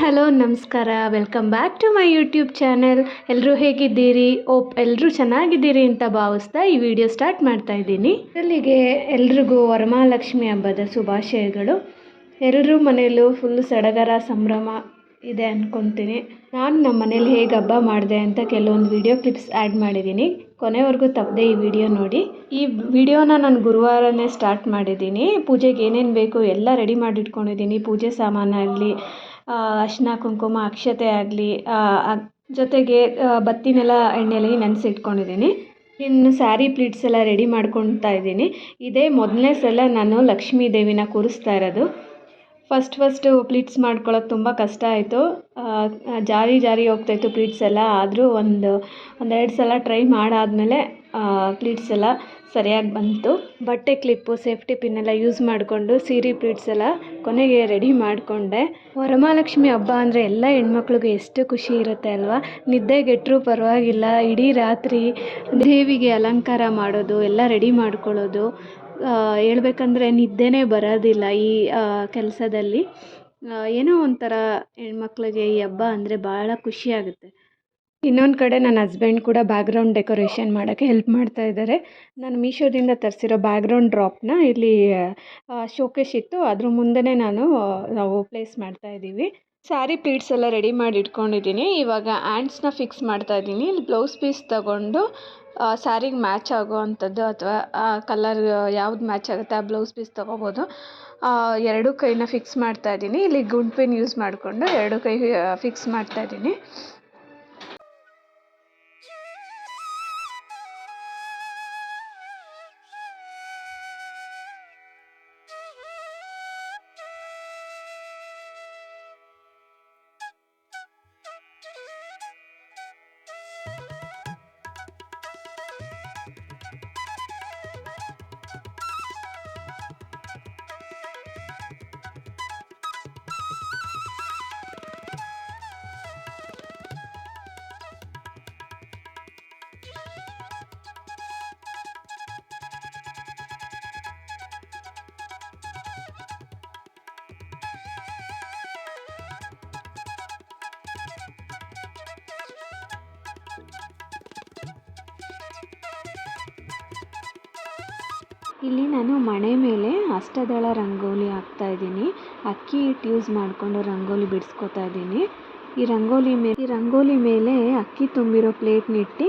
Hello, ನಮಸ್ಕಾರ. Welcome back to my YouTube channel ಎಲ್ಲರೂ ಹೇಗಿದ್ದೀರಿ? ಓಪ್ ಎಲ್ಲರೂ ಚೆನ್ನಾಗಿದ್ದೀರಿ ಅಂತ ಭಾವಿಸ್ತಾ ಈ ವಿಡಿಯೋ ಸ್ಟಾರ್ಟ್ ಮಾಡ್ತಾ ಇದ್ದೀನಿ. ಅಲ್ಲಿಗೆ ಎಲ್ರಿಗೂ ವರಮಹಾಲಕ್ಷ್ಮಿ ಹಬ್ಬದ ಶುಭಾಶಯಗಳು. ಎಲ್ಲರೂ ಮನೆಯಲ್ಲೂ ಫುಲ್ ಸಡಗರ ಸಂಭ್ರಮ ಇದೆ ಅಂದ್ಕೊತೀನಿ ನಾನು ನಮ್ಮ ಮನೇಲಿ ಹೇಗೆ ಹಬ್ಬ ಮಾಡಿದೆ ಅಂತ ಕೆಲವೊಂದು ವಿಡಿಯೋ ಕ್ಲಿಪ್ಸ್ ಆ್ಯಡ್ ಮಾಡಿದ್ದೀನಿ ಕೊನೆವರೆಗೂ ತಪ್ಪದೆ ಈ ವಿಡಿಯೋ ನೋಡಿ. ಈ ವಿಡಿಯೋನ ನಾನು ಗುರುವಾರನೇ ಸ್ಟಾರ್ಟ್ ಮಾಡಿದ್ದೀನಿ ಪೂಜೆಗೆ ಏನೇನು ಬೇಕು ಎಲ್ಲ ರೆಡಿ ಮಾಡಿಟ್ಕೊಂಡಿದ್ದೀನಿ ಪೂಜೆ ಸಾಮಾನಾಗಲಿ ಅರಿಶಿನ, ಕುಂಕುಮ, ಅಕ್ಷತೆ ಆಗಲಿ ಜೊತೆಗೆ ಬತ್ತಿನೆಲ್ಲ ಎಣ್ಣೆಲಿ ನೆನೆಸಿಟ್ಕೊಂಡಿದ್ದೀನಿ. ಇನ್ನು ಸ್ಯಾರಿ ಪ್ಲೀಟ್ಸ್ ಎಲ್ಲ ರೆಡಿ ಮಾಡ್ಕೊಳ್ತಾ ಇದ್ದೀನಿ. ಇದೇ ಮೊದಲನೇ ಸಲ ನಾನು ಲಕ್ಷ್ಮೀ ದೇವಿನ ಕೂರಿಸ್ತಾ ಇರೋದು. ಫಸ್ಟ್ ಫಸ್ಟು ಪ್ಲೀಟ್ಸ್ ಮಾಡ್ಕೊಳ್ಳೋಕೆ ತುಂಬ ಕಷ್ಟ ಆಯಿತು. ಜಾರಿ ಜಾರಿ ಹೋಗ್ತಾಯಿತ್ತು ಪ್ಲೀಟ್ಸ್ ಎಲ್ಲ. ಆದರೂ ಒಂದು, ಒಂದೆರಡು ಸಲ ಟ್ರೈ ಮಾಡಾದಮೇಲೆ ಪ್ಲೀಟ್ಸ್ ಎಲ್ಲ ಸರಿಯಾಗಿ ಬಂತು. ಬಟ್ಟೆ ಕ್ಲಿಪ್ಪು, ಸೇಫ್ಟಿ ಪಿನ್ ಎಲ್ಲ ಯೂಸ್ ಮಾಡಿಕೊಂಡು ಸೀರೆ ಪ್ಲೀಟ್ಸ್ ಎಲ್ಲ ಕೊನೆಗೆ ರೆಡಿ ಮಾಡಿಕೊಂಡೆ. ವರಮಹಾಲಕ್ಷ್ಮಿ ಹಬ್ಬ ಅಂದರೆ ಎಲ್ಲ ಹೆಣ್ಮಕ್ಳಿಗೂ ಎಷ್ಟು ಖುಷಿ ಇರುತ್ತೆ ಅಲ್ವಾ? ನಿದ್ದೆಗೆಟ್ಟರೂ ಪರವಾಗಿಲ್ಲ, ಇಡೀ ರಾತ್ರಿ ದೇವಿಗೆ ಅಲಂಕಾರ ಮಾಡೋದು, ಎಲ್ಲ ರೆಡಿ ಮಾಡ್ಕೊಳ್ಳೋದು. ಹೇಳ್ಬೇಕಂದ್ರೆ ನಿದ್ದೆನೇ ಬರೋದಿಲ್ಲ ಈ ಕೆಲಸದಲ್ಲಿ. ಏನೋ ಒಂಥರ ಹೆಣ್ಮಕ್ಳಿಗೆ ಈ ಹಬ್ಬ ಅಂದರೆ ಭಾಳ ಖುಷಿಯಾಗುತ್ತೆ ಇನ್ನೊಂದು ಕಡೆ ನನ್ನ ಹಸ್ಬೆಂಡ್ ಕೂಡ ಬ್ಯಾಕ್ಗ್ರೌಂಡ್ ಡೆಕೋರೇಷನ್ ಮಾಡೋಕ್ಕೆ ಹೆಲ್ಪ್ ಮಾಡ್ತಾ ಇದ್ದಾರೆ ನಾನು ಮೀಶೋದಿಂದ ತರಿಸಿರೋ ಬ್ಯಾಕ್ಗ್ರೌಂಡ್ ಡ್ರಾಪ್ನ ಇಲ್ಲಿ ಶೋಕೇಶ್ ಇತ್ತು. ಅದ್ರ ಮುಂದೆನೇ ನಾನು ನಾವು ಪ್ಲೇಸ್ ಮಾಡ್ತಾ ಇದ್ದೀವಿ. ಸ್ಯಾರಿ ಪ್ಲೀಟ್ಸ್ ಎಲ್ಲ ರೆಡಿ ಮಾಡಿ ಇಟ್ಕೊಂಡಿದ್ದೀನಿ. ಇವಾಗ ಆ್ಯಂಡ್ಸ್ನ ಫಿಕ್ಸ್ ಮಾಡ್ತಾ ಇದ್ದೀನಿ. ಇಲ್ಲಿ ಬ್ಲೌಸ್ ಪೀಸ್ ತಗೊಂಡು ಸ್ಯಾರಿಗೆ ಮ್ಯಾಚ್ ಆಗೋ ಅಂಥದ್ದು ಅಥವಾ ಕಲರ್ ಯಾವ್ದು ಮ್ಯಾಚ್ ಆಗುತ್ತೆ ಆ ಬ್ಲೌಸ್ ಪೀಸ್ ತೊಗೋಬೋದು. ಎರಡು ಕೈನ ಫಿಕ್ಸ್ ಮಾಡ್ತಾ ಇದ್ದೀನಿ. ಇಲ್ಲಿ ಗುಂಡ್ ಪಿನ್ ಯೂಸ್ ಮಾಡಿಕೊಂಡು ಎರಡು ಕೈ ಫಿಕ್ಸ್ ಮಾಡ್ತಾ ಇದ್ದೀನಿ. ಇಲ್ಲಿ ನಾನು ಮಣೆ ಮೇಲೆ ಅಷ್ಟದಳ ರಂಗೋಲಿ ಹಾಕ್ತಾ ಇದ್ದೀನಿ. ಅಕ್ಕಿ ಹಿಟ್ಟು ಯೂಸ್ ಮಾಡಿಕೊಂಡು ರಂಗೋಲಿ ಬಿಡಿಸ್ಕೊತಾ ಇದ್ದೀನಿ. ಈ ರಂಗೋಲಿ ಮೇಲೆ ಈ ರಂಗೋಲಿ ಮೇಲೆ ಅಕ್ಕಿ ತುಂಬಿರೋ ಪ್ಲೇಟ್ನಿಟ್ಟು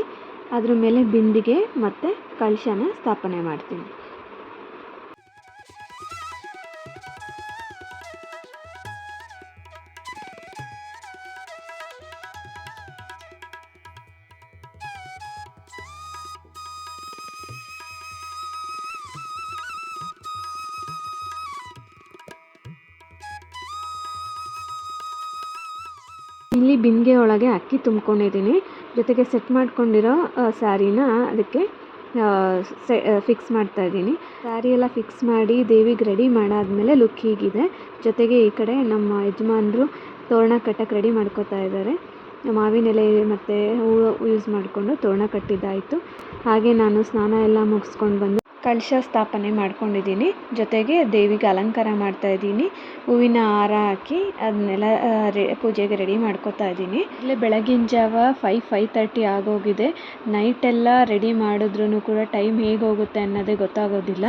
ಅದ್ರ ಮೇಲೆ ಬಿಂದಿಗೆ ಮತ್ತು ಕಳಶನ ಸ್ಥಾಪನೆ ಮಾಡ್ತೀನಿ. ಇಲ್ಲಿ ಬಿಂದಿಗೆ ಒಳಗೆ ಅಕ್ಕಿ ತುಂಬ್ಕೊಂಡಿದ್ದೀನಿ. ಜೊತೆಗೆ ಸೆಟ್ ಮಾಡ್ಕೊಂಡಿರೋ ಸ್ಯಾರಿನ ಅದಕ್ಕೆ ಸೆ ಫಿಕ್ಸ್ ಮಾಡ್ತಾ ಇದ್ದೀನಿ. ಸ್ಯಾರಿ ಎಲ್ಲ ಫಿಕ್ಸ್ ಮಾಡಿ ದೇವಿಗೆ ರೆಡಿ ಮಾಡಾದಮೇಲೆ ಲುಕ್ ಹೀಗಿದೆ. ಜೊತೆಗೆ ಈ ಕಡೆ ನಮ್ಮ ಯಜಮಾನರು ತೋರಣ ಕಟ್ಟಕ್ಕೆ ರೆಡಿ ಮಾಡ್ಕೋತಾ ಇದ್ದಾರೆ. ಮಾವಿನ ಎಲೆ ಮತ್ತು ಹೂವು ಯೂಸ್ ಮಾಡಿಕೊಂಡು ತೋರಣ ಕಟ್ಟಿದ್ದಾಯಿತು. ಹಾಗೆ ನಾನು ಸ್ನಾನ ಎಲ್ಲ ಮುಗಿಸ್ಕೊಂಡು ಬಂದು ಕಳಶ ಸ್ಥಾಪನೆ ಮಾಡ್ಕೊಂಡಿದ್ದೀನಿ. ಜೊತೆಗೆ ದೇವಿಗೆ ಅಲಂಕಾರ ಮಾಡ್ತಾ ಇದ್ದೀನಿ. ಹೂವಿನ ಹಾರ ಹಾಕಿ ಅದನ್ನೆಲ್ಲ ರೆ, ಪೂಜೆಗೆ ರೆಡಿ ಮಾಡ್ಕೊತಾ ಇದ್ದೀನಿ. ಇಲ್ಲೇ ಬೆಳಗಿನ ಜಾವ ಫೈ ಫೈವ್ ತರ್ಟಿ ಆಗೋಗಿದೆ. ನೈಟೆಲ್ಲ ರೆಡಿ ಮಾಡಿದ್ರೂ ಕೂಡ ಟೈಮ್ ಹೇಗೆ ಹೋಗುತ್ತೆ ಅನ್ನೋದೇ ಗೊತ್ತಾಗೋದಿಲ್ಲ.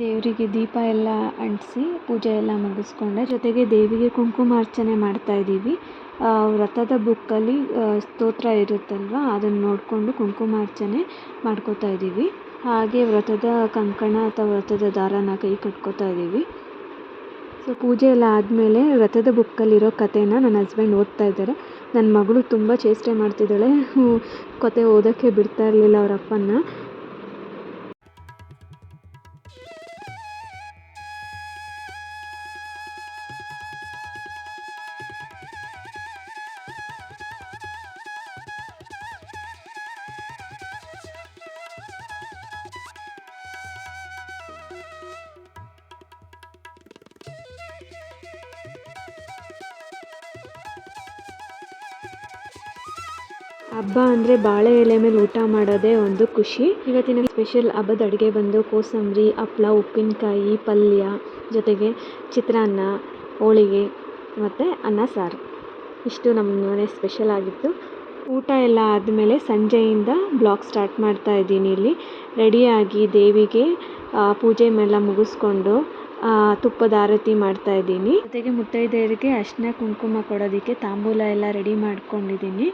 ದೇವರಿಗೆ ದೀಪ ಎಲ್ಲ ಅಂಟಿಸಿ ಪೂಜೆ ಎಲ್ಲ ಮುಗಿಸ್ಕೊಂಡೆ. ಜೊತೆಗೆ ದೇವಿಗೆ ಕುಂಕುಮಾರ್ಚನೆ ಮಾಡ್ತಾ ಇದ್ದೀವಿ. ವ್ರತದ ಬುಕ್ಕಲ್ಲಿ ಸ್ತೋತ್ರ ಇರುತ್ತಲ್ವ? ಅದನ್ನು ನೋಡಿಕೊಂಡು ಕುಂಕುಮಾರ್ಚನೆ ಮಾಡ್ಕೋತಾ ಇದ್ದೀವಿ. ಹಾಗೆ ವ್ರತದ ಕಂಕಣ ಅಥವಾ ವ್ರತದ ದಾರನ ಕೈ ಕಟ್ಕೋತಾ ಇದ್ದೀವಿ. ಸೊ ಪೂಜೆ ಎಲ್ಲ ಆದಮೇಲೆ ವ್ರತದ ಬುಕ್ಕಲ್ಲಿರೋ ಕಥೆನ ನನ್ನ ಹಸ್ಬೆಂಡ್ ಓದ್ತಾ ಇದ್ದಾರೆ. ನನ್ನ ಮಗಳು ತುಂಬ ಚೇಷ್ಟೆ ಮಾಡ್ತಿದ್ದಾಳೆ. ಕತೆ ಓದೋಕ್ಕೆ ಬಿಡ್ತಾ ಇರಲಿಲ್ಲ ಅವ್ರ ಹಬ್ಬ ಅಂದರೆ ಬಾಳೆ ಎಲೆ ಮೇಲೆ ಊಟ ಮಾಡೋದೇ ಒಂದು ಖುಷಿ. ಇವತ್ತಿನ ಸ್ಪೆಷಲ್ ಹಬ್ಬದ ಅಡುಗೆ ಬಂದು ಕೋಸಂಬರಿ, ಹಪ್ಳ, ಉಪ್ಪಿನಕಾಯಿ, ಪಲ್ಯ ಜೊತೆಗೆ ಚಿತ್ರಾನ್ನ, ಹೋಳಿಗೆ ಮತ್ತು ಅನ್ನ, ಸಾರು. ಇಷ್ಟು ನಮ್ಮ ಮನೆ ಸ್ಪೆಷಲ್ ಆಗಿತ್ತು. ಊಟ ಎಲ್ಲ ಆದಮೇಲೆ ಸಂಜೆಯಿಂದ ಬ್ಲಾಗ್ ಸ್ಟಾರ್ಟ್ ಮಾಡ್ತಾ ಇದ್ದೀನಿ ಇಲ್ಲಿ. ರೆಡಿಯಾಗಿ ದೇವಿಗೆ ಪೂಜೆ ಮೇಲೆ ಮುಗಿಸ್ಕೊಂಡು ತುಪ್ಪದ ಆರತಿ ಮಾಡ್ತಾ ಇದ್ದೀನಿ. ಜೊತೆಗೆ ಮುತ್ತೈದೆಯರಿಗೆ ಅರ್ಶಿನ, ಕುಂಕುಮ ಕೊಡೋದಕ್ಕೆ ತಾಂಬೂಲ ಎಲ್ಲ ರೆಡಿ ಮಾಡ್ಕೊಂಡಿದ್ದೀನಿ.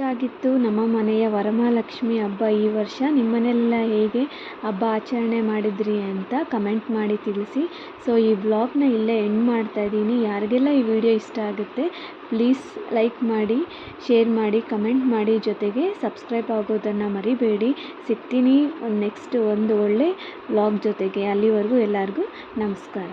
ಇಷ್ಟ ಆಗಿತ್ತು ನಮ್ಮ ಮನೆಯ ವರಮಹಾಲಕ್ಷ್ಮಿ ಹಬ್ಬ ಈ ವರ್ಷ. ನಿಮ್ಮ ಮನೆಯೆಲ್ಲ ಹೇಗೆ ಹಬ್ಬ ಆಚರಣೆ ಮಾಡಿದ್ರಿ ಅಂತ ಕಮೆಂಟ್ ಮಾಡಿ ತಿಳಿಸಿ. ಸೊ ಈ ಬ್ಲಾಗ್ನ ಇಲ್ಲೇ ಎಂಡ್ ಮಾಡ್ತಾ ಇದ್ದೀನಿ. ಯಾರಿಗೆಲ್ಲ ಈ ವಿಡಿಯೋ ಇಷ್ಟ ಆಗುತ್ತೆ ಪ್ಲೀಸ್ ಲೈಕ್ ಮಾಡಿ ಶೇರ್ ಮಾಡಿ ಕಮೆಂಟ್ ಮಾಡಿ. ಜೊತೆಗೆ ಸಬ್ಸ್ಕ್ರೈಬ್ ಆಗೋದನ್ನು ಮರಿಬೇಡಿ. ಸಿಗ್ತೀನಿ ಒಂದು ನೆಕ್ಸ್ಟ್ ಒಂದು ಒಳ್ಳೆ ಬ್ಲಾಗ್ ಜೊತೆಗೆ. ಅಲ್ಲಿವರೆಗೂ ಎಲ್ಲರಿಗೂ ನಮಸ್ಕಾರ.